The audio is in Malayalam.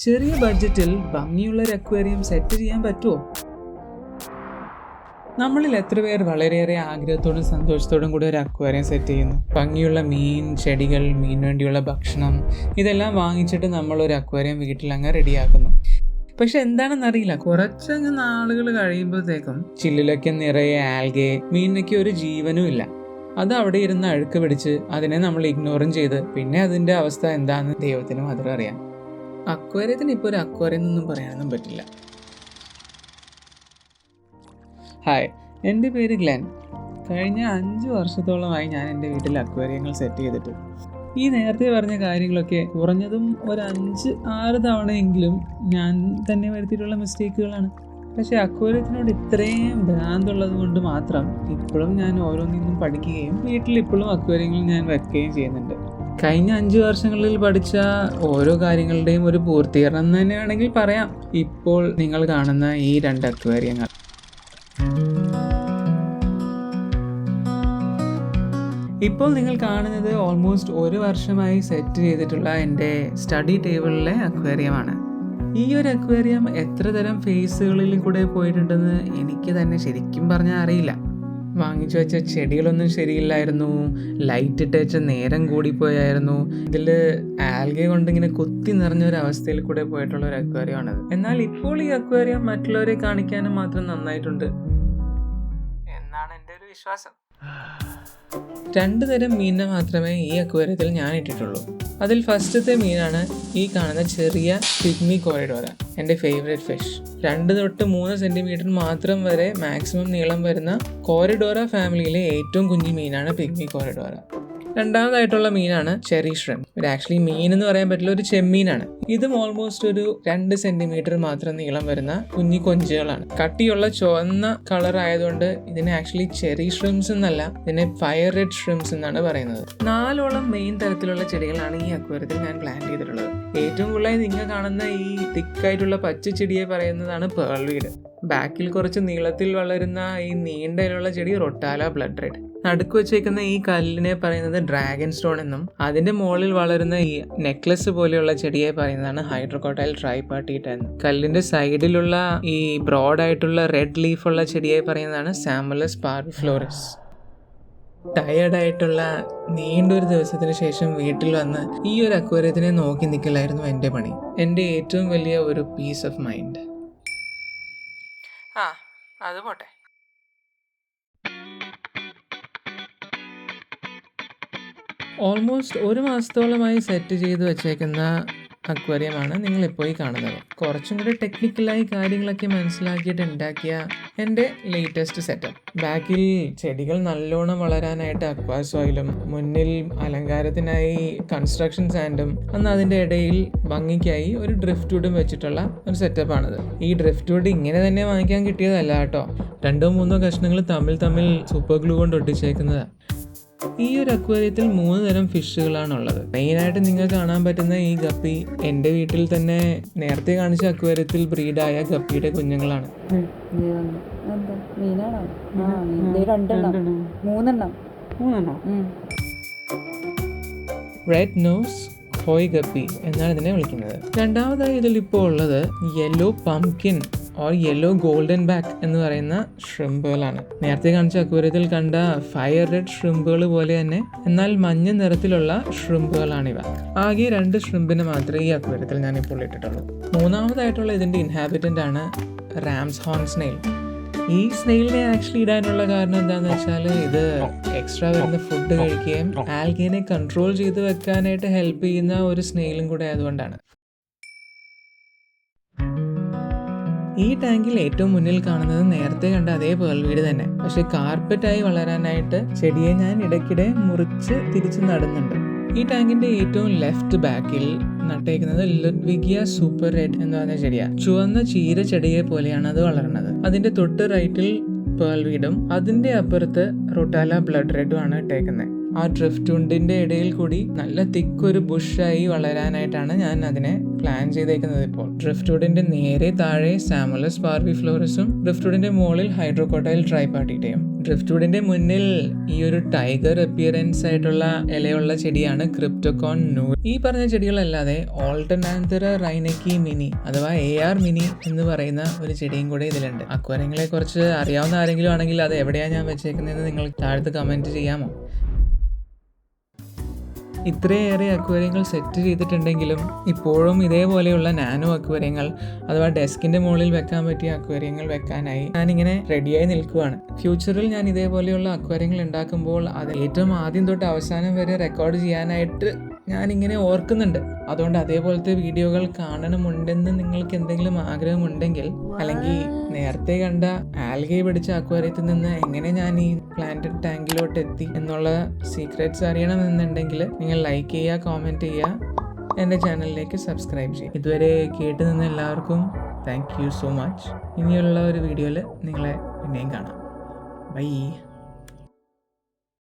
ചെറിയ ബഡ്ജറ്റിൽ ഭംഗിയുള്ള ഒരു അക്വേറിയം സെറ്റ് ചെയ്യാൻ പറ്റുമോ? നമ്മളിൽ എത്ര പേർ വളരെയേറെ ആഗ്രഹത്തോടും സന്തോഷത്തോടും കൂടി ഒരു അക്വേറിയം സെറ്റ് ചെയ്യുന്നു. ഭംഗിയുള്ള മീൻ ചെടികൾ മീൻ വേണ്ടിയുള്ള ഭക്ഷണം ഇതെല്ലാം വാങ്ങിച്ചിട്ട് നമ്മൾ ഒരു അക്വേറിയം വീട്ടിൽ അങ്ങ് റെഡിയാക്കുന്നു. പക്ഷെ എന്താണെന്നറിയില്ല കുറച്ചങ്ങ് നാളുകൾ കഴിയുമ്പോഴത്തേക്കും ചില്ലിലൊക്കെ നിറയെ ആൽഗെ മീനിനൊക്കെ ഒരു ജീവനും ഇല്ല. അത് അവിടെ ഇരുന്ന് അഴുക്ക് പിടിച്ച് അതിനെ നമ്മൾ ഇഗ്നോറും ചെയ്ത് പിന്നെ അതിന്റെ അവസ്ഥ എന്താണെന്ന് ദൈവത്തിന് മാത്രം അറിയാം. അക്വേറിയത്തിന് ഇപ്പോൾ ഒരു അക്വേറിയം എന്നൊന്നും പറയാനൊന്നും പറ്റില്ല. ഹായ് എന്റെ പേര് ഗ്ലെൻ. കഴിഞ്ഞ അഞ്ച് വർഷത്തോളമായി ഞാൻ എന്റെ വീട്ടിൽ അക്വേറിയങ്ങൾ സെറ്റ് ചെയ്തിട്ട്. ഈ നേരത്തെ പറഞ്ഞ കാര്യങ്ങളൊക്കെ കുറഞ്ഞതും ഒരു അഞ്ച് ആറ് തവണയെങ്കിലും ഞാൻ തന്നെ വരുത്തിയിട്ടുള്ള മിസ്റ്റേക്കുകളാണ്. പക്ഷേ അക്വേറിയത്തിനോട് ഇത്രയും ഭ്രാന്തുള്ളത് കൊണ്ട് മാത്രം ഇപ്പോഴും ഞാൻ ഓരോന്നിന്നും പഠിക്കുകയും വീട്ടിൽ ഇപ്പോഴും അക്വേറിയങ്ങൾ ഞാൻ വെക്കുകയും ചെയ്യുന്നുണ്ട്. കഴിഞ്ഞ അഞ്ച് വർഷങ്ങളിൽ പഠിച്ച ഓരോ കാര്യങ്ങളുടെയും ഒരു പൂർത്തീകരണം എന്ന് തന്നെ വേണമെങ്കിൽ പറയാം. ഇപ്പോൾ നിങ്ങൾ കാണുന്ന ഈ രണ്ട് അക്വേറിയങ്ങൾ ഇപ്പോൾ നിങ്ങൾ കാണുന്നത് ഓൾമോസ്റ്റ് ഒരു വർഷമായി സെറ്റ് ചെയ്തിട്ടുള്ള എന്റെ സ്റ്റഡി ടേബിളിലെ അക്വേറിയമാണ് ഈ ഒരു അക്വേറിയം എത്ര തരം ഫേസുകളിൽ കൂടെ പോയിട്ടുണ്ടെന്ന് എനിക്ക് തന്നെ ശരിക്കും പറഞ്ഞാൽ അറിയില്ല. വാങ്ങിച്ചു വെച്ച ചെടികളൊന്നും ശരിയില്ലായിരുന്നു. ലൈറ്റ് ഇട്ട് വെച്ച നേരം കൂടിപ്പോയായിരുന്നു. ഇതിൽ ആൽഗെ കൊണ്ട് ഇങ്ങനെ കുത്തി നിറഞ്ഞ ഒരു അവസ്ഥയിൽ കൂടെ പോയിട്ടുള്ള ഒരു അക്വേറിയമാണത് എന്നാൽ ഇപ്പോൾ ഈ അക്വേറിയം മറ്റുള്ളവരെ കാണിക്കാനും മാത്രം നന്നായിട്ടുണ്ട്. എന്നാണ് എന്റെ ഒരു വിശ്വാസം. രണ്ട് തരം മീനിനെ മാത്രമേ ഈ അക്വേറിയത്തിൽ ഞാൻ ഇട്ടിട്ടുള്ളൂ. അതിൽ ഫസ്റ്റത്തെ മീനാണ് ഈ കാണുന്ന ചെറിയ പിഗ്മി കോറിഡോറ എന്റെ ഫേവറേറ്റ് ഫിഷ് രണ്ട് തൊട്ട് മൂന്ന് സെന്റിമീറ്റർ മാത്രം വരെ മാക്സിമം നീളം വരുന്ന കോറിഡോറ ഫാമിലിയിലെ ഏറ്റവും കുഞ്ഞു മീനാണ് പിഗ്മി കോറിഡോറ രണ്ടാമതായിട്ടുള്ള മീനാണ് ചെറി ഷ്രിം ഇത് ആക്ച്വലി മീൻ എന്ന് പറയാൻ പറ്റില്ല ഒരു ചെമ്മീനാണ്. ഇതും ഓൾമോസ്റ്റ് ഒരു രണ്ട് സെന്റിമീറ്റർ മാത്രം നീളം വരുന്ന കുഞ്ഞി കൊഞ്ചുകളാണ്. കട്ടിയുള്ള ചുവന്ന കളർ ആയതുകൊണ്ട് ഇതിനെ ആക്ച്വലി ചെറി ഷ്രിംസ് എന്നല്ല ഇതിനെ ഫയർ റെഡ് ഷ്രിംസ് എന്നാണ് പറയുന്നത്. നാലോളം മെയിൻ തരത്തിലുള്ള ചെടികളാണ് ഈ അക്വേറിയത്തിൽ ഞാൻ പ്ലാൻ ചെയ്തിട്ടുള്ളത്. ഏറ്റവും കൂടുതലായി നിങ്ങൾ കാണുന്ന ഈ തിക്കായിട്ടുള്ള പച്ച ചെടിയെ പറയുന്നതാണ് പേൾ വീട്. ബാക്കിൽ കുറച്ച് നീളത്തിൽ വളരുന്ന ഈ നീണ്ടയിലുള്ള ചെടി റൊട്ടാല ബ്ലഡ് റെഡ് നടുക്ക് വെച്ചേക്കുന്ന ഈ കല്ലിനെ പറയുന്നത് ഡ്രാഗൺ സ്റ്റോൺ എന്നും അതിന്റെ മുകളിൽ വളരുന്ന ഈ നെക്ലസ് പോലെയുള്ള ചെടിയെ പറയുന്നതാണ് ഹൈഡ്രോകോട്ടൈൽ ട്രൈപാർട്ടീറ്റ എന്നും. കല്ലിന്റെ സൈഡിലുള്ള ഈ ബ്രോഡ് ആയിട്ടുള്ള റെഡ് ലീഫ് ഉള്ള ചെടിയെ പറയുന്നതാണ് സാമലസ് പാർഫ്ലോറിസ് ടയേർഡായിട്ടുള്ള നീണ്ടൊരു ദിവസത്തിന് ശേഷം വീട്ടിൽ വന്ന് ഈ ഒരു അക്വേറിയത്തിനെ നോക്കി നിൽക്കലായിരുന്നു എന്റെ പണി. എന്റെ ഏറ്റവും വലിയ ഒരു പീസ് ഓഫ് മൈൻഡ് ആ അത് പോട്ടെ. ഓൾമോസ്റ്റ് ഒരു മാസത്തോളമായി സെറ്റ് ചെയ്ത് വെച്ചേക്കുന്ന അക്വേറിയമാണ് നിങ്ങളിപ്പോൾ ഈ കാണുന്നത്. കുറച്ചും കൂടി ടെക്നിക്കലായി കാര്യങ്ങളൊക്കെ മനസ്സിലാക്കിയിട്ട് ഉണ്ടാക്കിയ എന്റെ ലേറ്റസ്റ്റ് സെറ്റപ്പ് ബാക്കിൽ ചെടികൾ നല്ലോണം വളരാനായിട്ട് അക്വാ സോയിലും മുന്നിൽ അലങ്കാരത്തിനായി കൺസ്ട്രക്ഷൻ സാൻഡും അന്ന് അതിന്റെ ഇടയിൽ ഭംഗിക്കായി ഒരു ഡ്രിഫ്റ്റ് വുഡും വെച്ചിട്ടുള്ള ഒരു സെറ്റപ്പാണിത് ഈ ഡ്രിഫ്റ്റ് വുഡ് ഇങ്ങനെ തന്നെ വാങ്ങിക്കാൻ കിട്ടിയതല്ല കേട്ടോ. രണ്ടോ മൂന്നോ കഷ്ണങ്ങൾ തമ്മിൽ തമ്മിൽ സൂപ്പർ ഗ്ലൂ കൊണ്ട് ഒട്ടിച്ചേക്കുന്നതാണ് ഈ ഒരു അക്വേറിയത്തിൽ മൂന്ന് തരം ഫിഷുകളാണുള്ളത്. മെയിനായിട്ട് നിങ്ങൾക്ക് കാണാൻ പറ്റുന്ന ഈ ഗപ്പി എന്റെ വീട്ടിൽ തന്നെ നേരത്തെ കാണിച്ച അക്വേറിയത്തിൽ ബ്രീഡായ ഗപ്പിയുടെ കുഞ്ഞുങ്ങളാണ്. റെഡ് നോസ് ഹോയ് ഗപ്പി എന്നാണ് ഇതിനെ വിളിക്കുന്നത്. രണ്ടാമതായി ഇതിൽ ഇപ്പോൾ ഉള്ളത് yellow pumpkin or yellow golden back എന്ന് പറയുന്ന ഷ്രിമ്പുകളാണ് നേരത്തെ കാണിച്ച അക്വേറിയത്തിൽ കണ്ട ഫയർ റെഡ് ഷ്രിമ്പുകൾ പോലെ തന്നെ എന്നാൽ മഞ്ഞ നിറത്തിലുള്ള ഷ്രിമ്പുകളാണിവ ആകെ രണ്ട് ഷ്രിമ്പിനെ മാത്രമേ ഈ അക്വേറിയത്തിൽ ഞാൻ ഇപ്പോൾ ഇട്ടിട്ടുള്ളൂ. മൂന്നാമതായിട്ടുള്ള ഇതിന്റെ ഇൻഹാബിറ്റന്റ് ആണ് റാംസ് ഹോൺ സ്നെയിൽ ഈ സ്നെയിലിനെ ആക്ച്വലി ഇടാനുള്ള കാരണം എന്താണെന്ന് വെച്ചാൽ ഇത് എക്സ്ട്രാ വരുന്ന ഫുഡ് കഴിക്കുകയും ആൽഗിനെ കൺട്രോൾ ചെയ്ത് വെക്കാനായിട്ട് ഹെൽപ്പ് ചെയ്യുന്ന ഒരു സ്നെയിലും കൂടെ ആയതുകൊണ്ടാണ്. ഈ ടാങ്കിൽ ഏറ്റവും മുന്നിൽ കാണുന്നത് നേരത്തെ കണ്ട അതേ പേൾ വീട് തന്നെ. പക്ഷെ കാർപ്പറ്റായി വളരാനായിട്ട് ചെടിയെ ഞാൻ ഇടയ്ക്കിടെ മുറിച്ച് തിരിച്ചു നടുന്നുണ്ട്. ഈ ടാങ്കിന്റെ ഏറ്റവും ലെഫ്റ്റ് ബാക്കിൽ നട്ടേക്കുന്നത് ലുഡ്വിഗിയ സൂപ്പർ റെഡ് എന്ന് പറഞ്ഞ ചെടിയാണ് ചുവന്ന ചീര ചെടിയെ പോലെയാണ് അത് വളർന്നത്. അതിന്റെ തൊട്ട് റൈറ്റിൽ പേൾ വീടും അതിന്റെ അപ്പുറത്ത് റൊട്ടാല ബ്ലഡ് റെഡും ആണ് ഇട്ടേക്കുന്നത് ആ ഡ്രിഫ്റ്റ് ഉണ്ടിന്റെ ഇടയിൽ കൂടി നല്ല തിക്കൊരു ബുഷായി വളരാനായിട്ടാണ് ഞാൻ അതിനെ പ്ലാൻ ചെയ്തേക്കുന്നത് ഇപ്പോൾ. ഡ്രിഫ്റ്റ് വുഡിന്റെ നേരെ താഴെ സാമുലസ് പാർവി ഫ്ലോറസും ഡ്രിഫ്റ്റ് വുഡിന്റെ മുകളിൽ ഹൈഡ്രോകോട്ടൈൽ ട്രൈപാർട്ടിറ്റയും ഡ്രിഫ്റ്റ് വുഡിന്റെ മുന്നിൽ ഈ ഒരു ടൈഗർ അപ്പിയറൻസ് ആയിട്ടുള്ള ഇലയുള്ള ചെടിയാണ് ക്രിപ്റ്റോകോൺ നൂ ഈ പറഞ്ഞ ചെടികളല്ലാതെ ഓൾട്ടനാന്തര റൈനക്കി മിനി അഥവാ എ ആർ മിനി എന്ന് പറയുന്ന ഒരു ചെടിയും കൂടെ ഇതിലുണ്ട്. അക്വരങ്ങളെ കുറിച്ച് അറിയാവുന്ന ആരെങ്കിലും ആണെങ്കിൽ അത് എവിടെയാണ് ഞാൻ വെച്ചേക്കുന്നതെന്ന് നിങ്ങൾ താഴത്ത് കമന്റ് ചെയ്യാമോ? ഇത്രയേറെ അക്വേറിയങ്ങൾ സെറ്റ് ചെയ്തിട്ടുണ്ടെങ്കിലും ഇപ്പോഴും ഇതേപോലെയുള്ള നാനോ അക്വേറിയങ്ങൾ അഥവാ ഡെസ്കിന്റെ മുകളിൽ വെക്കാൻ പറ്റിയ അക്വേറിയങ്ങൾ വെക്കാനായി ഞാനിങ്ങനെ റെഡിയായി നിൽക്കുകയാണ് ഫ്യൂച്ചറിൽ ഞാൻ ഇതേപോലെയുള്ള അക്വേറിയങ്ങൾ ഉണ്ടാക്കുമ്പോൾ അത് ഏറ്റവും ആദ്യം തൊട്ട് അവസാനം വരെ റെക്കോർഡ് ചെയ്യാനായിട്ട് ഞാനിങ്ങനെ ഓർക്കുന്നുണ്ട്. അതുകൊണ്ട് അതേപോലത്തെ വീഡിയോകൾ കാണണമുണ്ടെന്ന് നിങ്ങൾക്ക് എന്തെങ്കിലും ആഗ്രഹമുണ്ടെങ്കിൽ അല്ലെങ്കിൽ നേരത്തെ കണ്ട ആൽഗെ പിടിച്ച അക്വേറിയത്തിൽ നിന്ന് എങ്ങനെ ഞാൻ ഈ പ്ലാന്റഡ് ടാങ്കിലോട്ട് എത്തി എന്നുള്ള സീക്രറ്റ്സ് അറിയണമെന്നുണ്ടെങ്കിൽ നിങ്ങൾ ലൈക്ക് ചെയ്യുക കോമെന്റ് ചെയ്യുക. എന്റെ ചാനലിലേക്ക് സബ്സ്ക്രൈബ് ചെയ്യുക. ഇതുവരെ കേട്ട് നിന്ന എല്ലാവർക്കും താങ്ക് യു സോ മച്ച് ഇനിയുള്ള ഒരു വീഡിയോയിൽ നിങ്ങളെ പിന്നെയും കാണാം. ബൈ